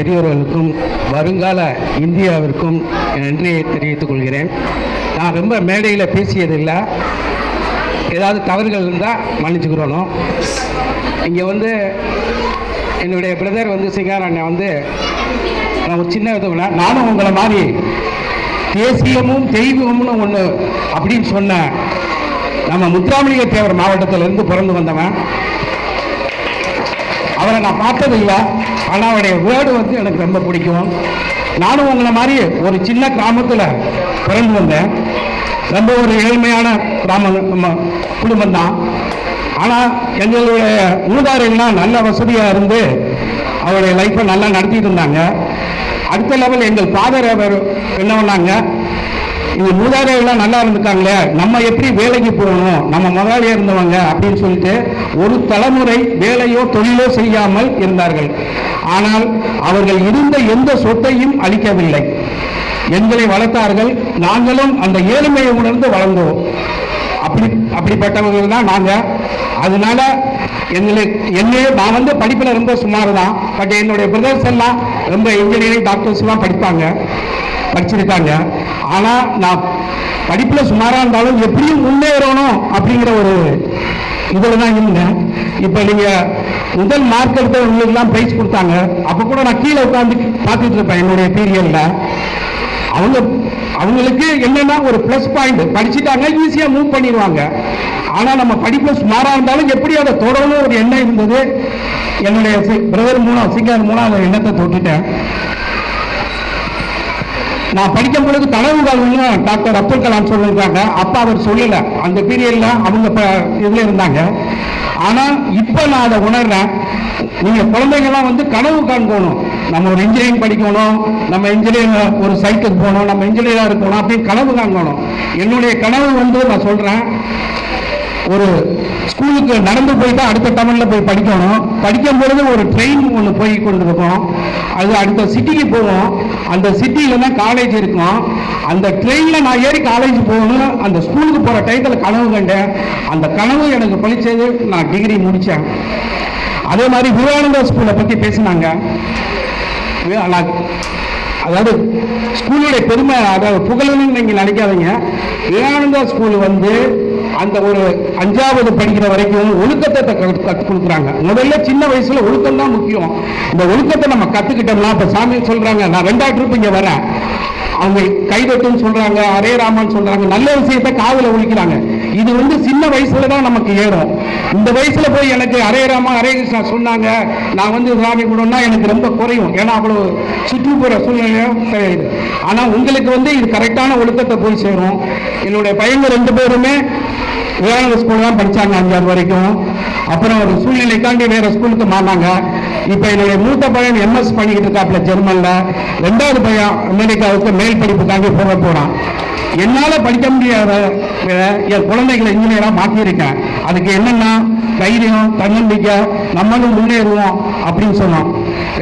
பெரியவர்களுக்கும் வருங்கால இந்தியாவிற்கும் என் நன்றியை தெரிவித்துக் கொள்கிறேன். நான் ரொம்ப மேடையில் பேசியதில்லை. ஏதாவது தவறுகள் இருந்தால் மன்னிச்சுக்கிறோம் இங்கே வந்து என்னுடைய பிரதர் வந்து சிங்கார் அண்ணன் வந்து நான் ஒரு சின்ன விதவில் நானும் உங்களை மாதிரி தேசியமும் தெய்வமும்னு ஒன்று அப்படின்னு சொன்ன நம்ம முத்துராமலிங்க தேவர் மாவட்டத்திலிருந்து பிறந்து வந்தவன். அவரை நான் பார்த்ததில்லை. ஆனால் அவருடைய வேர்டு வந்து எனக்கு ரொம்ப பிடிக்கும். நானும் உங்களை மாதிரி ஒரு சின்ன கிராமத்தில் பிறந்து வந்தேன். ரொம்ப ஒரு ஏழ்மையான கிராமம் நம்ம குடும்பம் தான். ஆனால் எங்களுடைய ஊதாரெல்லாம் நல்ல வசதியாக இருந்து அவருடைய லைஃப்பை நல்லா நடத்திட்டு இருந்தாங்க. அடுத்த லெவல் எங்கள் ஃபாதர் அவர் என்ன பண்ணாங்க? இந்த மூதாதையெல்லாம் நல்லா இருந்துக்காங்களே நம்ம எப்படி வேலைக்கு போகணும் நம்ம முதலாளியாக இருந்தவங்க அப்படின்னு சொல்லிட்டு ஒரு தலைமுறை வேலையோ தொழிலோ செய்யாமல் இருந்தார்கள். ஆனால் அவர்கள் இருந்த எந்த சொத்தையும் அளிக்கவில்லை. எங்களை வளர்த்தார்கள். நாங்களும் அந்த ஏழ்மையை உணர்ந்து வளர்ந்தோம். அப்படி அப்படிப்பட்டவர்கள் தான் நாங்கள் அதனால எங்களை என்னையே நான் வந்து படிப்பில் ரொம்ப சுமார் தான் பட் என்னுடைய பிரதர்ஸ் எல்லாம் ரொம்ப இன்ஜினியரிங் டாக்டர்ஸ்லாம் படிப்பாங்க படிச்சிருக்காங்க. ஆனால் நான் படிப்பில் சுமாராக இருந்தாலும் எப்படியும் முன்னேறணும் அப்படிங்கிற ஒரு இதில் தான் இருந்தேன். இப்போ நீங்கள் முதல் மார்க் எடுத்தவங்களுக்குலாம் ப்ரைஸ் கொடுத்தாங்க. அப்போ கூட நான் கீழே உட்காந்து பார்த்துட்டு இருப்பேன் என்னுடைய பீரியடில் அவங்க அவங்களுக்கு என்னன்னா ஒரு ப்ளஸ் பாயிண்ட் படிச்சுட்டாங்க ஈஸியாக மூவ் பண்ணிடுவாங்க. ஆனால் நம்ம படிப்பில் சுமாராக இருந்தாலும் எப்படி அதை தொடரணும் ஒரு எண்ணம் இருந்தது. என்னுடைய பிரதர் மூணாவது சிங்கர் மூணாவது எண்ணத்தை தொட்டுட்டேன். நான் படிக்கும் பொழுது கனவு காலம்னு டாக்டர் அப்துல் கலாம் சொல்லியிருக்காங்க. அப்பா அவர் சொல்லல. அந்த பீரியட்ல அவங்க இதுல இருந்தாங்க. ஆனா இப்ப நான் அதை உணர்றேன். நீங்க குழந்தைங்கலாம் வந்து கனவு காண்போணும் நம்ம ஒரு இன்ஜினியரிங் படிக்கணும். நம்ம இன்ஜினியரிங் ஒரு சைட்டுக்கு போகணும். நம்ம இன்ஜினியரா இருக்கணும் அப்படின்னு கனவு காண்போணும் என்னுடைய கனவு வந்து நான் சொல்றேன். ஒரு ஸ்கூலுக்கு நடந்து போய் தான் அடுத்த டவுனில் போய் படிக்கணும். படிக்கும் பொழுது ஒரு ட்ரெயின் ஒன்று போய் கொண்டு இருக்கும் அது அடுத்த சிட்டிக்கு போவோம் அந்த சிட்டியில தான் காலேஜ் இருக்கும். அந்த ட்ரெயினில் நான் ஏறி காலேஜ் போகணும். அந்த ஸ்கூலுக்கு போகிற டயத்தில் கனவு கண்டேன். அந்த கனவு எனக்கு பழிச்சது. நான் டிகிரி முடித்தேன் அதே மாதிரி விவேகானந்தா ஸ்கூலை பற்றி பேசினாங்க. அதாவது ஸ்கூலுடைய பெருமை அதாவது புகழ்னு நீங்கள் நினைக்காதீங்க. விவேகானந்தா ஸ்கூல் வந்து அந்த ஒரு அஞ்சாவது படிக்கிற வரைக்கும் ஒழுக்கத்தை கற்றுக் கொடுக்குறாங்க. முதல்ல சின்ன வயசுல ஒழுக்கம் தான் முக்கியம். இந்த ஒழுக்கத்தை நம்ம கத்துக்கிட்டோம்னா இப்ப சாமி சொல்றாங்க நான் ரெண்டாவது ரூபாய் இங்க வரேன். அவங்க கைதட்டும் சொல்றாங்க அரே ராமான்னு சொல்றாங்க நல்ல விஷயத்தை காதுல ஒழிக்கிறாங்க. இது வந்து சின்ன வயசுல தான் நமக்கு ஏறும். இந்த வயசுல போய் எனக்கு அரே ராமா அரே கிருஷ்ணா சொன்னாங்க நான் வந்து சாமி குடம்னா எனக்கு ரொம்ப குறையும். ஏன்னா அவ்வளவு சுற்றுப்புற சூழ்நிலையும் கிடையாது ஆனா உங்களுக்கு வந்து இது கரெக்டான ஒழுக்கத்தை போய் சேரும். என்னுடைய பையங்க ரெண்டு பேருமே விவேகானந்த ஸ்கூல் தான் படிச்சாங்க அஞ்சாவது வரைக்கும். அப்புறம் ஒரு சூழ்நிலைக்காண்டி வேற ஸ்கூலுக்கு மாறினாங்க. இப்போ என்னுடைய மூத்த பையன் எம்எஸ் பண்ணிக்கிட்டு இருக்காப்ல ஜெர்மன்ல ரெண்டாவது பையன் அமெரிக்காவுக்கு மேல் படிப்புக்காண்டி போக போறான். என்னால படிக்க முடியாத என் குழந்தைகளை இன்ஜினியரா மாற்றியிருக்கேன் அதுக்கு என்னன்னா தைரியம் தன்னம்பிக்கை நம்மளும் முன்னேறுவோம் அப்படின்னு சொன்னோம்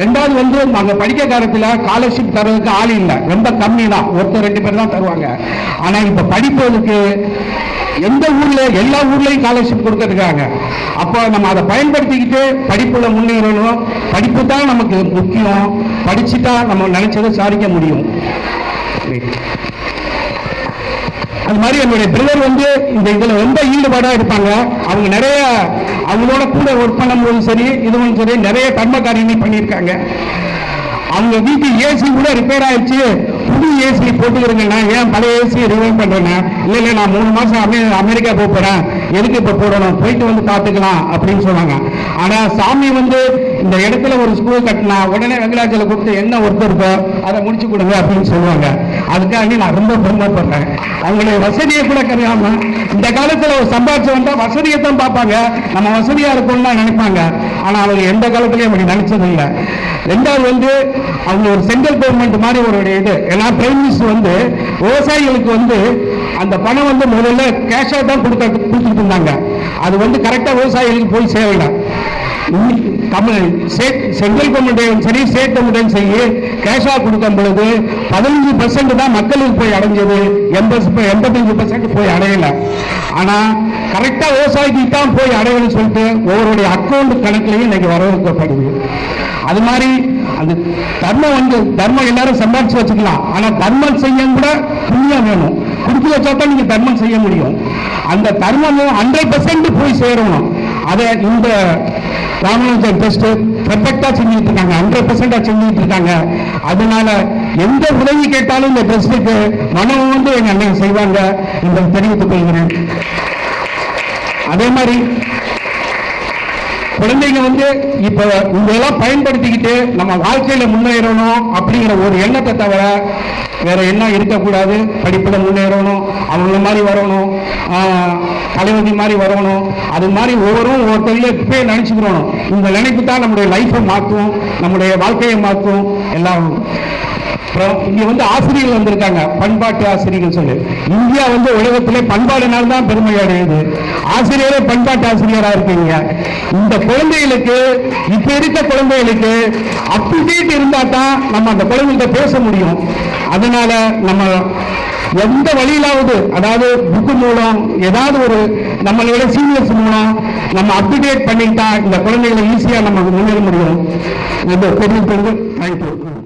ரெண்டாவது வந்து நாங்க படிக்க காலத்துல ஸ்காலர்ஷிப் தரதுக்கு ஆள் இல்லை. ரொம்ப கம்மி தான் ஒருத்தர் ரெண்டு பேர் தான் தருவாங்க. ஆனா இப்ப படிப்பதுக்கு எந்த ஊர்ல எல்லா ஊர்லயும் ஸ்காலர்ஷிப் கொடுக்கறதுக்காக. அப்போ நம்ம அதை பயன்படுத்திக்கிட்டு படிப்புல முன்னேறணும். படிப்பு தான் நமக்கு முக்கியம். படிச்சுட்டா நம்ம நினைச்சதை சாதிக்க முடியும். அது மாதிரி என்னுடைய பிரதர் வந்து இந்த இதுல ரொம்ப ஈடுபாடா இருப்பாங்க. அவங்க நிறைய அவங்களோட கூட ஒர்க் பண்ணும்போதும் சரி இதுவும் சரி நிறைய கர்ம காரியங்கள் பண்ணியிருக்காங்க. அவங்க வீட்டு ஏசி கூட ரிப்பேர் ஆயிடுச்சு. புது ஏசி போட்டுக்கிறேங்க நான் ஏன் பழைய ஏசி ரிவைவ் பண்றேன்னா? இல்ல இல்ல நான் மூணு மாசம் அமெரி அமெரிக்கா போறேன் எதுக்கு இப்ப போடணும்? போயிட்டு வந்து காத்துக்கலாம் அப்படின்னு சொன்னாங்க. ஆனா சாமி வந்து இந்த இடத்துல ஒரு ஸ்கூல் கட்டினா உடனே வெங்கடாச்சல கொடுத்து என்ன ஒர்க் இருக்கோ? அதை முடிச்சு கொடுங்க அப்படின்னு சொல்லுவாங்க. அதுக்காக நான் ரொம்ப பெருமைப்படுறேன். அவங்களுடைய வசதியை கூட கிடையாம இந்த காலத்துல ஒரு சம்பாதிச்சு வந்தா வசதியை தான் பார்ப்பாங்க. நம்ம வசதியா இருக்கணும்னு நினைப்பாங்க. ஆனா அவங்க எந்த காலத்துலயும் அப்படி நினைச்சது இல்லை ரெண்டாவது வந்து அவங்க ஒரு சென்ட்ரல் கவர்மெண்ட் மாதிரி ஒரு இது ஏன்னா பிரைம் மினிஸ்டர் வந்து விவசாயிகளுக்கு வந்து அந்த பணம் வந்து முதல்ல கேஷாக தான் கொடுக்க கொடுத்துட்டு இருந்தாங்க. அது வந்து கரெக்டாக விவசாயிகளுக்கு போய் சேரல இன்னைக்கு தமிழ் சென்ட்ரல் கவர்மெண்ட் சரி ஸ்டேட் கவர்மெண்ட் சரி கேஷாக கொடுக்கும் பொழுது பதினஞ்சு பர்சன்ட் தான் மக்களுக்கு போய் அடைஞ்சது. எண்பது எண்பத்தஞ்சு பர்சன்ட் போய் அடையல. ஆனா கரெக்டா விவசாயிக்கு தான் போய் அடையணும்னு சொல்லிட்டு ஒவ்வொருடைய அக்கௌண்ட் கணக்குலையும் இன்னைக்கு வரவேற்கப்படுது. அது மாதிரி அந்த தர்மம் வந்து தர்மம் எல்லாரும் சம்பாதிச்சு வச்சுக்கலாம். ஆனா தர்மம் செய்ய கூட புண்ணியம் வேணும். குடுத்து வச்சா தான் நீங்க தர்மம் செய்ய முடியும். அந்த தர்மமும் ஹண்ட்ரட் பர்சன்ட் போய் சேரணும். அதை இந்த ராமநாதன் டெஸ்ட் பெர்ஃபெக்டா செஞ்சுட்டு இருக்காங்க. ஹண்ட்ரட் பர்சன்டா செஞ்சுட்டு இருக்காங்க. அதனால எந்த உதவி கேட்டாலும் இந்த டெஸ்ட்டுக்கு மனம் வந்து எங்க அண்ணன் செய்வாங்க என்று தெரிவித்துக் கொள்கிறேன். அதே மாதிரி குழந்தைங்க வந்து இப்ப இதெல்லாம் பயன்படுத்திக்கிட்டு நம்ம வாழ்க்கையில முன்னேறணும் அப்படிங்கிற ஒரு எண்ணத்தை தவிர வேற என்ன இருக்கக்கூடாது? படிப்புல முன்னேறணும் அவங்கள மாதிரி வரணும் தலைவதி மாதிரி வரணும் அது மாதிரி ஒவ்வொரும் ஒவ்வொருத்தரையும் இப்பயே நினைச்சுக்கிறோம். இந்த நினைப்பு தான் நம்முடைய லைஃப்பை மாற்றும் நம்முடைய வாழ்க்கையை மாற்றும். எல்லாம் இங்க வந்து ஆசிரியர்கள் வந்திருக்காங்க. பண்பாட்டு ஆசிரியர்கள் சொல்லி. இந்தியா வந்து உலகத்திலே பண்பாடுனால தான் பெருமை அடையுது. ஆசிரியரே பண்பாட்டு ஆசிரியரா இருக்கீங்க. இந்த குழந்தைகளுக்கு இப்ப இருக்க குழந்தைகளுக்கு அப் இருந்தா தான் நம்ம அந்த குழந்தைகிட்ட பேச முடியும். அதனால நம்ம எந்த வழியிலாவது அதாவது புக்கு மூலம் ஏதாவது ஒரு நம்மளோட சீனியர்ஸ் மூலம் நம்ம அப் பண்ணிட்டா இந்த குழந்தைகளை ஈஸியா நம்ம முன்னேற முடியும். இந்த பெரிய தேங்க்யூ